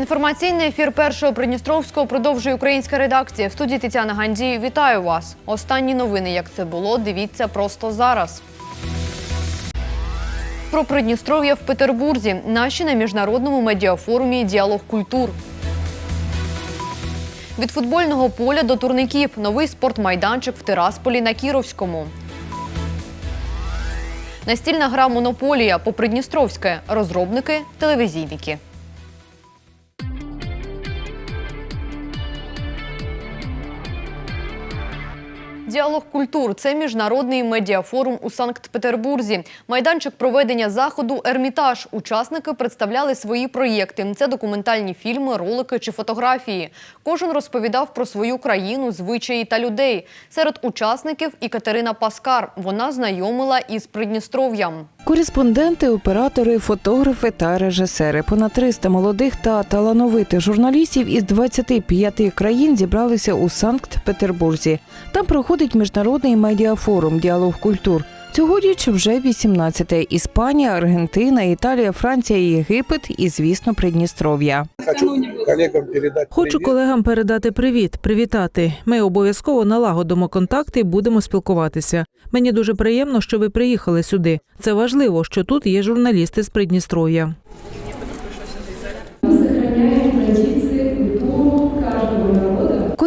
Інформаційний ефір першого Придністровського продовжує українська редакція. В студії Тетяна Гандій. Вітаю вас. Останні новини, як це було, дивіться просто зараз. Про Придністров'я в Петербурзі. Наші на міжнародному медіафорумі Діалог культур. Від футбольного поля до турників. Новий спортмайданчик в Тирасполі на Кіровському. Настільна гра Монополія по Придністровське. Розробники, телевізійники. Діалог культур це міжнародний медіафорум у Санкт-Петербурзі. Майданчик проведення заходу Ермітаж. Учасники представляли свої проєкти. Це документальні фільми, ролики чи фотографії. Кожен розповідав про свою країну, звичаї та людей. Серед учасників і Катерина Паскар. Вона знайомила із Придністров'ям. Кореспонденти, оператори, фотографи та режисери. Понад 300 молодих та талановитих журналістів із 25 країн зібралися у Санкт-Петербурзі. Там проходить міжнародний медіафорум Діалог культур. Цьогоріч вже 18-те. Іспанія, Аргентина, Італія, Франція, Єгипет і, звісно, Придністров'я. Хочу коллегам передать Хочу колегам передати привіт, привітати. Ми обов'язково налагодимо контакти і будемо спілкуватися. Мені дуже приємно, що ви приїхали сюди. Це важливо, що тут є журналісти з Придністров'я.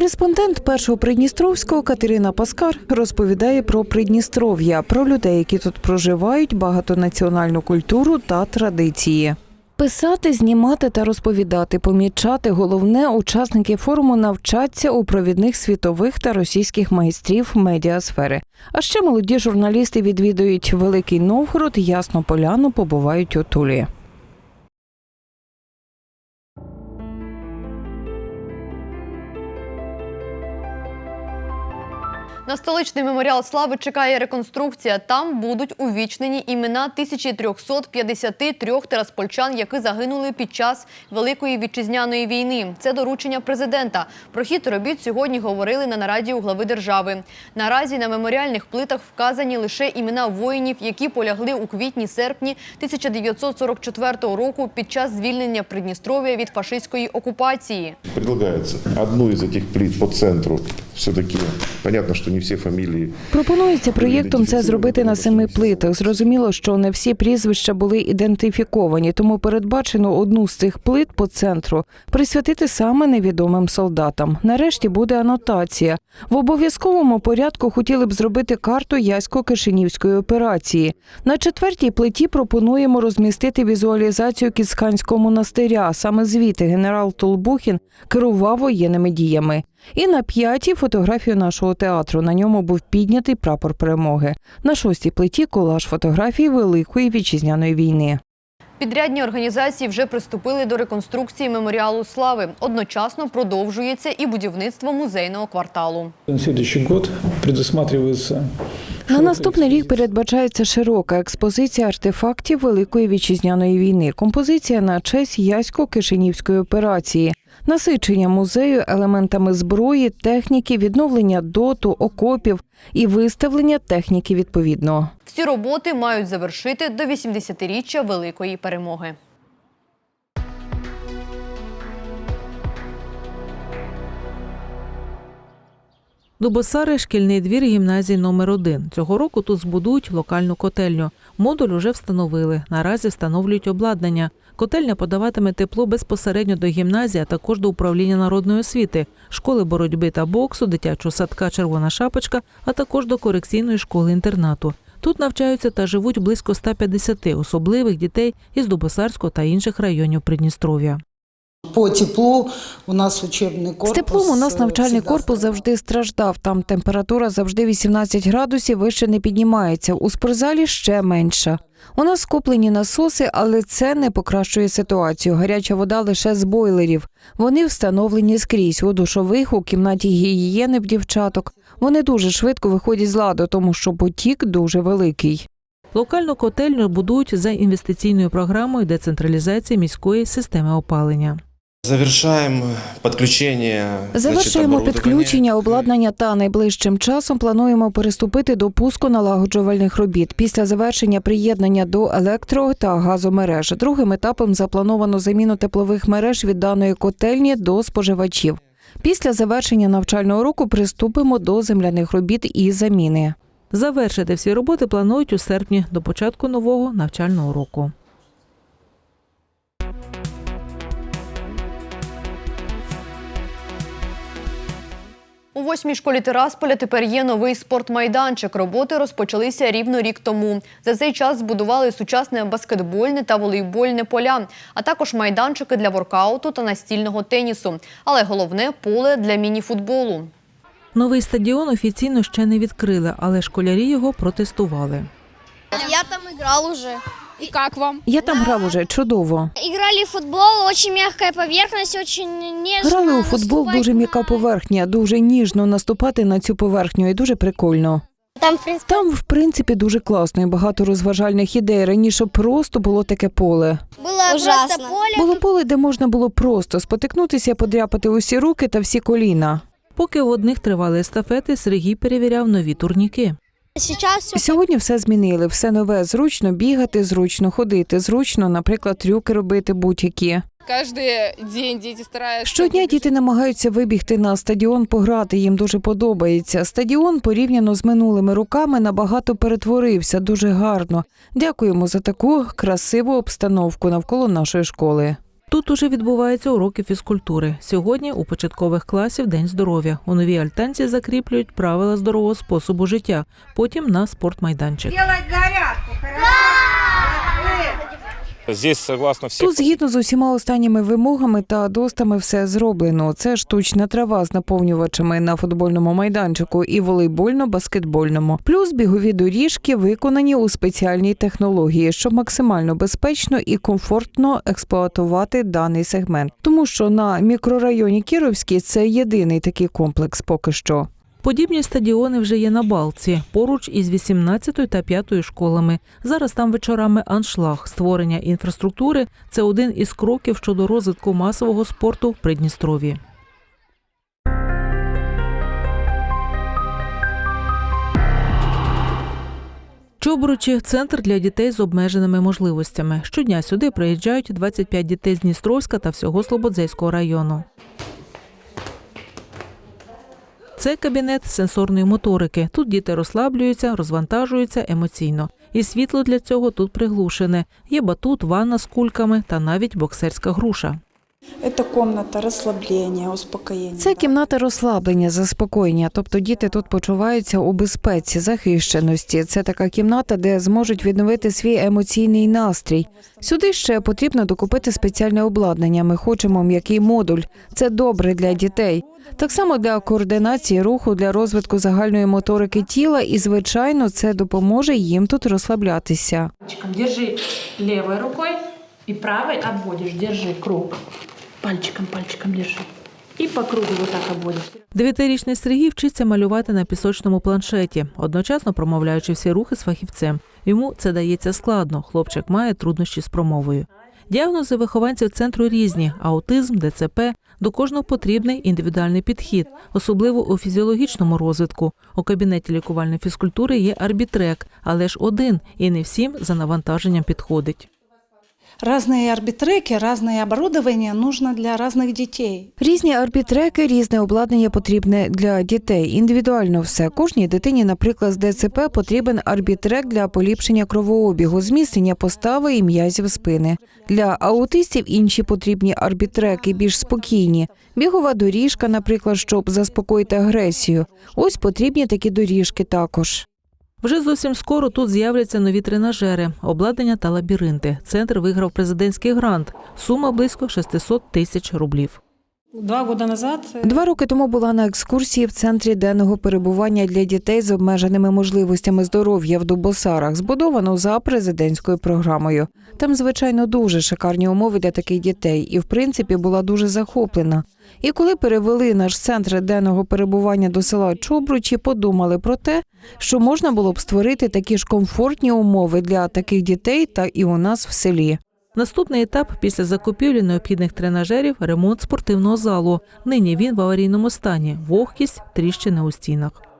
Кореспондент першого Придністровського Катерина Паскар розповідає про Придністров'я, про людей, які тут проживають, багатонаціональну культуру та традиції. Писати, знімати та розповідати, помічати головне учасники форуму навчаться у провідних світових та російських майстрів медіасфери. А ще молоді журналісти відвідують Великий Новгород, Ясну Поляну, побувають у Тулі. На столичний меморіал слави чекає реконструкція. Там будуть увічнені імена 1353 тераспольчан, які загинули під час Великої вітчизняної війни. Це доручення президента. Про хід робіт сьогодні говорили на нараді у глави держави. Наразі на меморіальних плитах вказані лише імена воїнів, які полягли у квітні-серпні 1944 року під час звільнення Придністров'я від фашистської окупації. Предлагается одну из этих плит по центру. Все-таки понятно, что не все фамилии. Пропонується проєктом це зробити на семи плитах. Зрозуміло, що не всі прізвища були ідентифіковані, тому передбачено одну з цих плит по центру присвятити саме невідомим солдатам. Нарешті буде анотація. В обов'язковому порядку хотіли б зробити карту Ясько-Кишинівської операції. На четвертій плиті пропонуємо розмістити візуалізацію Кіцханського монастиря. Саме звідти генерал Толбухін керував воєнними діями. І на п'ятій фотографію нашого театру. На ньому був піднятий прапор перемоги. На шостій плиті колаж фотографій Великої вітчизняної війни. Підрядні організації вже приступили до реконструкції меморіалу слави. Одночасно продовжується і будівництво музейного кварталу. На наступний рік предусматривается На наступний рік передбачається широка експозиція артефактів Великої вітчизняної війни, композиція на честь Ясько-Кишинівської операції, насичення музею елементами зброї, техніки, відновлення доту, окопів і виставлення техніки відповідно. Всі роботи мають завершити до 80-річчя Великої перемоги. Дубосари шкільний двір гімназії номер 1 Цього року тут збудують локальну котельню. Модуль уже встановили. Наразі встановлюють обладнання. Котельня подаватиме тепло безпосередньо до гімназії, а також до управління народної освіти, школи боротьби та боксу, дитячого садка Червона шапочка, а також до корекційної школи інтернату. Тут навчаються та живуть близько 150 особливих дітей із Дубосарського та інших районів Придністров'я. По теплу у нас учебний З теплом у нас е, навчальний корпус завжди страждав. Там температура завжди 18 градусів, вище не піднімається. У спортзалі ще менша. У нас скуплені насоси, але це не покращує ситуацію. Гаряча вода лише з бойлерів. Вони встановлені скрізь у душових, у кімнаті гігієни в дівчаток. Вони дуже швидко виходять з ладу, тому що потік дуже великий. Локальну котельню будують за інвестиційною програмою децентралізації міської системи опалення. Завершаем подключение. значит, Завершуємо підключення обладнання та найближчим часом плануємо переступити до пуску налагоджувальних робіт після завершення приєднання до електро та газомереж. Другим етапом заплановано заміну теплових мереж від даної котельні до споживачів. Після завершення навчального року приступимо до земляних робіт і заміни. Завершити всі роботи планують у серпні до початку нового навчального року. У восьмій школі Тирасполя тепер є новий спортмайданчик. Роботи розпочалися рівно рік тому. За цей час збудували сучасне баскетбольне та волейбольне поля, а також майданчики для воркауту та настільного тенісу. Але головне поле для мініфутболу. Новий стадіон офіційно ще не відкрили, але школярі його протестували. Я там играл уже. И как вам? Я там грав уже чудово. Играли в футбол, очень мягкая поверхность, очень нежно. Грали у футбол дуже м'яка поверхня, дуже ніжно наступати на цю поверхню і дуже прикольно. Там, в принципе, Там, в принципі, дуже класно і багато розважальних ідей. Раніше просто було таке поле. было просто поле. Було поле, де можна було просто спотикнутися, подряпати усі руки та всі коліна. Поки в одних тривали естафети, Сергій перевіряв нові турніки. Сьогодні все змінили, все нове. Зручно бігати, зручно ходити, зручно, наприклад, трюки робити будь-які. Каждый день дети. Щодня діти намагаються вибігти на стадіон, пограти. Їм дуже подобається. Стадіон порівняно з минулими роками набагато перетворився. Дуже гарно. Дякуємо за таку красиву обстановку навколо нашої школи. Тут уже відбуваються уроки фізкультури. Сьогодні у початкових класів День здоров'я. У новій альтанці закріплюють правила здорового способу життя. Потім на спортмайданчик. Делать зарядку, всех Тут згідно з усіма останніми вимогами та достами все зроблено. Це штучна трава з наповнювачами на футбольному майданчику і волейбольно-баскетбольному. Плюс бігові доріжки виконані у спеціальній технології, щоб максимально безпечно і комфортно експлуатувати даний сегмент. Тому що на мікрорайоні Кіровський це єдиний такий комплекс поки що. Подібні стадіони вже є на Балці, поруч із 18 та 5 школами. Зараз там вечорами аншлаг. Створення інфраструктури це один із кроків щодо розвитку масового спорту в Придністров'ї. Чобручі центр для дітей з обмеженими можливостями. Щодня сюди приїжджають 25 дітей з Дністровська та всього Слободзейського району. Це кабінет сенсорної моторики. Тут діти розслаблюються, розвантажуються емоційно. І світло для цього тут приглушене. Є батут, ванна з кульками та навіть боксерська груша. Это комната расслабления, успокоения. Це кімната розслаблення, заспокоєння. Тобто діти тут почуваються у безпеці, захищеності. Це така кімната, де зможуть відновити свій емоційний настрій. Сюди ще потрібно докупити спеціальне обладнання. Ми хочемо м'який модуль. Це добре для дітей. Так само для координації руху, для розвитку загальної моторики тіла, і звичайно, це допоможе їм тут розслаблятися. Держи левой рукой и правой обводишь. Держи круг. Пальчиком, пальчиком держи. И по кругу вот так обводишь. Дев'ятирічний Сергій вчиться малювати на пісочному планшеті, одночасно промовляючи всі рухи з фахівцем. Йому це дається складно. Хлопчик має труднощі з промовою. Діагнози вихованців центру різні: аутизм, ДЦП. До кожного потрібний індивідуальний підхід, особливо у фізіологічному розвитку. У кабінеті лікувальної фізкультури є арбітрек, але ж один, і не всім за навантаженням підходить. Разные арбитреки, разное оборудование нужно для разных детей. Різні арбітреки, різне обладнання потрібне для дітей. Індивідуально все. Кожній дитині, наприклад, з ДЦП потрібен арбітрек для поліпшення кровообігу, зміцнення постави і м'язів спини. Для аутистів інші потрібні арбітреки, більш спокійні. Бігова доріжка, наприклад, щоб заспокоїти агресію. Ось потрібні такі доріжки також. Вже зовсім скоро тут з'являться нові тренажери, обладнання та лабіринти. Центр виграв президентський грант. Сума близько 600 тисяч рублів. Два года назад Два роки тому була на екскурсії в центрі денного перебування для дітей з обмеженими можливостями здоров'я в Дубосарах, збудовано за президентською програмою. Там, звичайно, дуже шикарні умови для таких дітей, і в принципі була дуже захоплена. І коли перевели наш центр денного перебування до села Чобручі, подумали про те, що можна було б створити такі ж комфортні умови для таких дітей та і у нас в селі. Наступний етап після закупівлі необхідних тренажерів ремонт спортивного залу. Нині він в аварійному стані. Вогкість, тріщини у стінах.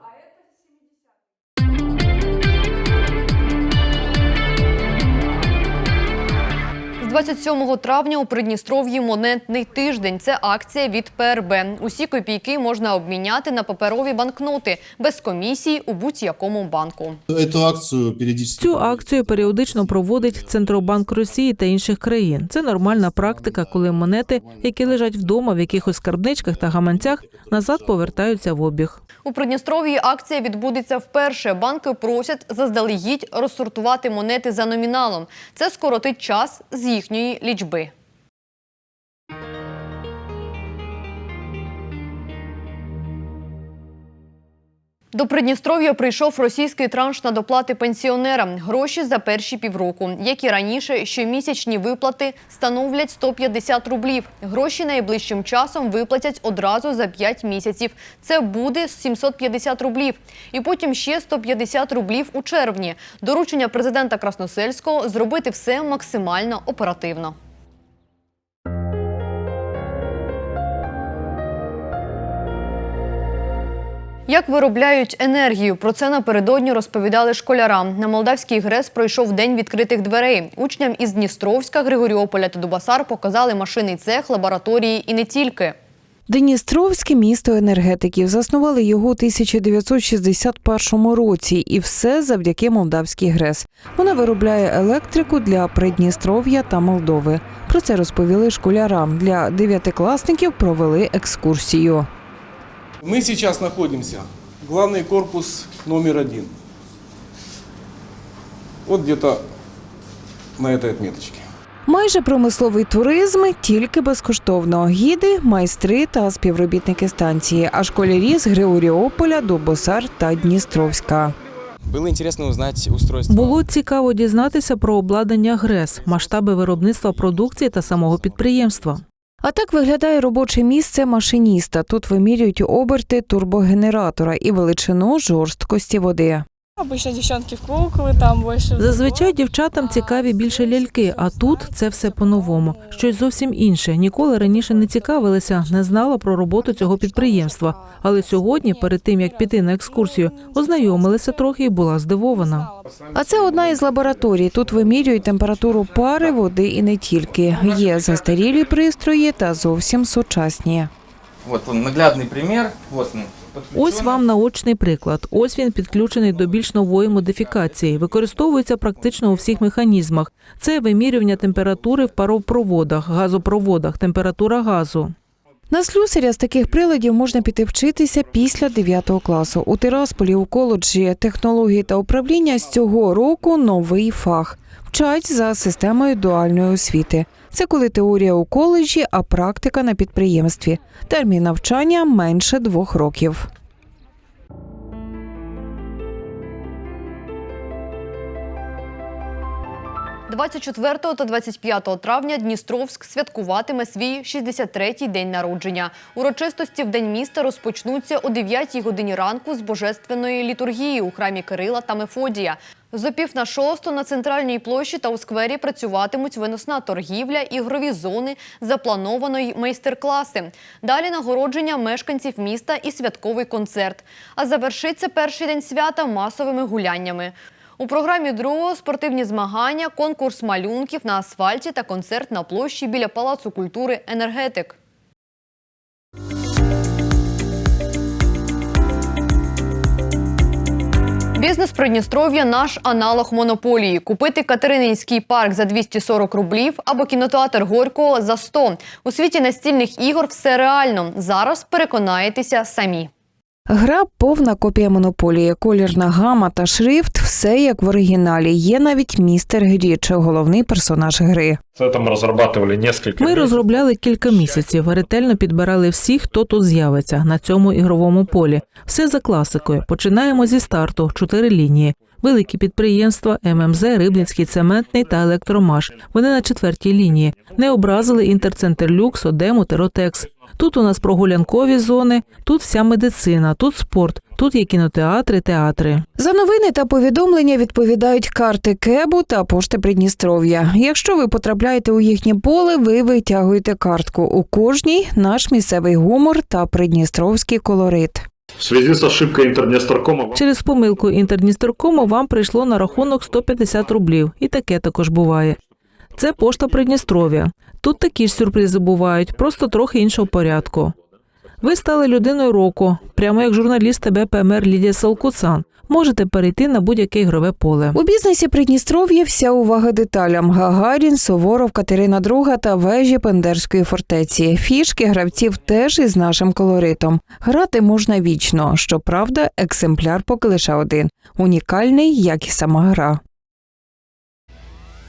27 травня у Придністров'ї монетний тиждень. Це акція від ПРБ. Усі копійки можна обміняти на паперові банкноти без комісії у будь-якому банку. Эту акцию периодически... Цю акцію періодично проводить Центробанк Росії та інших країн. Це нормальна практика, коли монети, які лежать вдома в якихось скарбничках та гаманцях, назад повертаються в обіг. У Придністров'ї акція відбудеться вперше. Банки просять заздалегідь розсортувати монети за номіналом. Це скоротить час з їхньої лічби. До Придністров'я прийшов російський транш на доплати пенсіонерам. Гроші за перші півроку. Як і раніше, щомісячні виплати становлять 150 рублів. Гроші найближчим часом виплатять одразу за 5 місяців. Це буде 750 рублів. І потім ще 150 рублів у червні. Доручення президента Красносельського зробити все максимально оперативно. Як виробляють енергію? Про це напередодні розповідали школярам. На Молдавський ГРЕС пройшов день відкритих дверей. Учням із Дністровська, Григоріополя та Дубасар показали машинний цех, лабораторії і не тільки. Дністровське місто енергетиків заснували його у 1961 році, і все завдяки Молдавській ГРЕС. Вона виробляє електрику для Придністров'я та Молдови. Про це розповіли школярам. Для дев'ятикласників провели екскурсію. Мы сейчас находимся. Главный корпус номер один. Вот где-то на этой отметочке. Майже промисловий туризм тільки безкоштовно. Гіди, майстри та співробітники станції, а школярі з Григоріополя, Дубосар та Дністровська. Было интересно узнать устройство. Було цікаво дізнатися про обладнання ГРЕС, масштаби виробництва продукції та самого підприємства. А так виглядає робоче місце машиніста. Тут вимірюють оберти турбогенератора і величину жорсткості води. Обычно девчонки в куклы, там больше... Зазвичай дівчатам цікаві більше ляльки, а тут це все по-новому. Щось зовсім інше. Ніколи раніше не цікавилася, не знала про роботу цього підприємства. Але сьогодні, перед тим як піти на екскурсію, ознайомилася трохи і була здивована. А це одна із лабораторій. Тут вимірюють температуру пари, води і не тільки. Є застарілі пристрої та зовсім сучасні. Вот он, наглядный пример. Вот он. Ось вам наочний приклад. Ось він підключений до більш нової модифікації. Використовується практично у всіх механізмах. Це вимірювання температури в паропроводах, газопроводах, температура газу. На слюсаря з таких приладів можна піти вчитися після 9 класу. У Тирасполі у коледжі технології та управління з цього року новий фах. Вчать за системою дуальної освіти. Це коли теорія у коледжі, а практика на підприємстві. Термін навчання менше двох років. – 24 та 25 травня Дністровськ святкуватиме свій 63-й день народження. Урочистості в День міста розпочнуться о 9-й годині ранку з божественної літургії у храмі Кирила та Мефодія. З опів на шосту на центральній площі та у сквері працюватимуть виносна торгівля, ігрові зони, запланованої майстер-класи. Далі нагородження мешканців міста і святковий концерт. А завершиться перший день свята масовими гуляннями. У програмі другого спортивні змагання, конкурс малюнків на асфальті та концерт на площі біля Палацу культури «Енергетик». Бізнес Придністров'я – наш аналог монополії. Купити Катерининський парк за 240 рублів або кінотеатр Горького за 100. У світі настільних ігор все реально. Зараз переконаєтеся самі. Гра повна копія монополії, колірна гама та шрифт все як в оригіналі. Є навіть містер Гріч, головний персонаж гри. Там разрабатывали несколько Ми розробляли кілька місяців, ретельно підбирали всіх, хто тут з'явиться на цьому ігровому полі. Все за класикою. Починаємо зі старту: чотири лінії. Великі підприємства ММЗ, Рибницький цементний та Електромаш. Вони на четвертій лінії. Не образили Інтерцентр Люкс, Одему, Теротекс. Тут у нас прогулянкові зони, тут вся медицина, тут спорт, Тут є кінотеатри, театри. За новини та повідомлення відповідають карти Кебу та пошти Придністров'я. Якщо ви потрапляєте у їхнє поле, ви витягуєте картку. У кожній наш місцевий гумор та придністровський колорит. В связи с ошибкой Интернесторкома Через помилку Інтерністеркому вам прийшло на рахунок 150 рублів. І таке також буває. Це пошта Придністров'я. Тут такі ж сюрпризи бувають, просто трохи іншого порядку. Ви стали людиною року, прямо як журналіст ТБ ПМР Лідія Салкуцан. Можете перейти на будь-яке ігрове поле. У бізнесі Придністров'я вся увага деталям: Гагарін, Суворов, Катерина II та вежі Пендерської фортеці. Фішки гравців теж із нашим колоритом. Грати можна вічно. Щоправда, екземпляр поки лише один унікальний, як і сама гра.